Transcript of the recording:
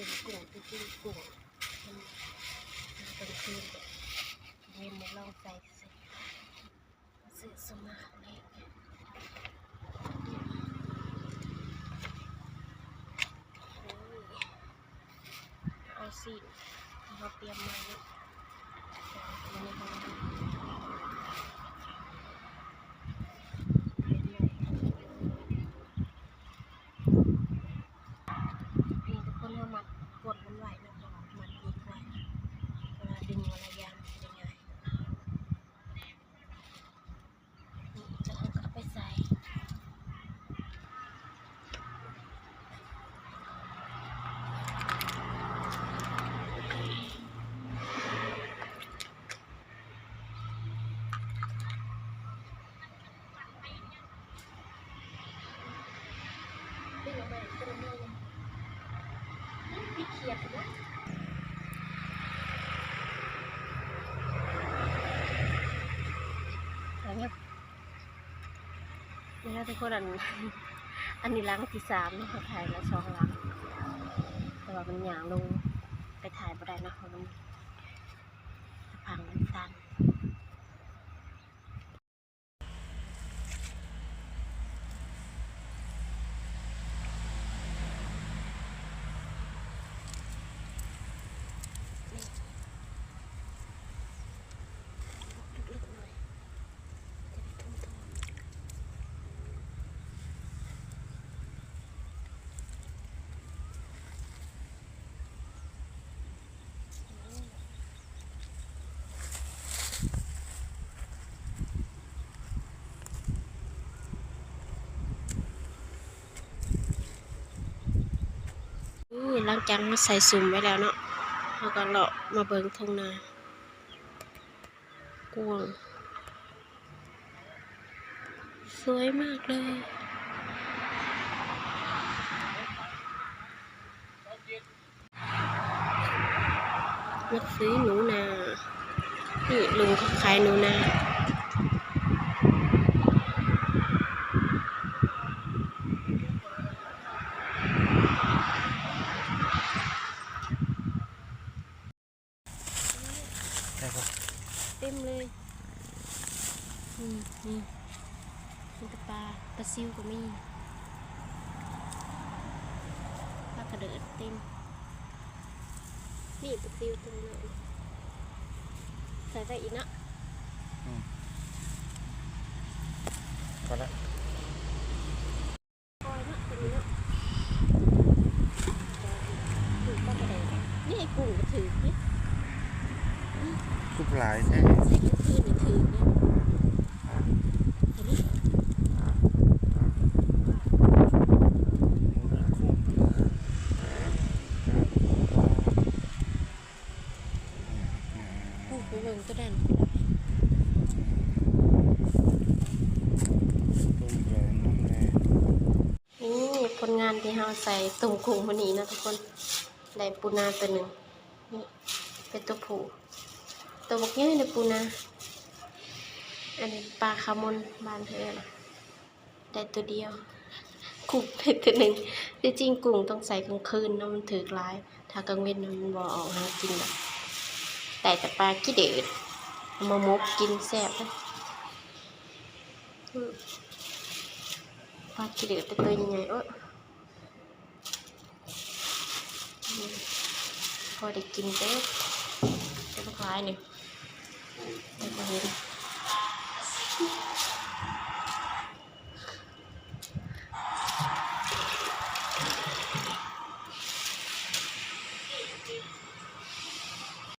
ถึงกุ้งจริงๆกุ้งมันมันเป็นคืนเย็นมาลองใส่สิเสือสมาเลยเอาสิเราเตรียมมาเนี่ย นี่ทุกคนเขามัดกดมันไหวนะเพราะว่ามันยิกไว้เวลาดึงเวลายามมันจะง่ายนี่จะเอากลับไปใส่ดึงออกมาตัวนึงพี่เขียดนะอันนี้ นะทุกคนอันอันนี้ล้างที่สามนะคะถ่ายแล้วสองล้างแต่ว่ามันหยางลงไปถ่ายบ่ได้นะเพราะมันพังมันตัน ลึกๆหน่อยจะได้ทุ่ม ๆนี่หลังมาใส่สุ่มไว้แล้วเนาะแล้วก็เลาะมาเบิงทงนากวง สวยมากเลยนักซื้อหนูนา นี่ลุงเขาขายหนูนา ใช่ครับ เต็มเลย อืมนี่มีแต่ปลาปลาซิวก็มีปลากระเดิดเต็มนี่ปลาซิวเต็มเลยใส่ไปอีกนะก็แล้วปล่อยนะตัวนี้นะถือปลากระเดิดนี่ไอ้กุ้งก็ถือนี่ทุกหลายแท้ใส่กลางคืนนี่ถือเนี่ยเห็นไหมกุ้งไปเบิ่งตัวนั้นก็ได้ ต้มแกงน้ำแดง นี่ผ ลงานที่เราใส่ตุ่มกุ้งวันนี้นะทุกคนได้ปูนาตัวหนึ่งนี่เป็นตัวผู้ตัวบกเยอะเลยปูนาอันนี้ปลาคาร์มอนบานเธอนะได้ตัวเดียวกุ้งเป็นตัวหนึ่งที่จริงกุ้งต้องใส่กลางคืนนะมันถือกลาย ถ้ากลางเว้นมันบ่ออกหากินหรอกแต่แต่ปลาขี้เดือดเอามามกกินแซ่บเลยอืมปลาขี้เดือดเป็นตัวยังไงเอออืม พอได้กินเด้อเป็นคล้ายนี่แต่ก็เห็น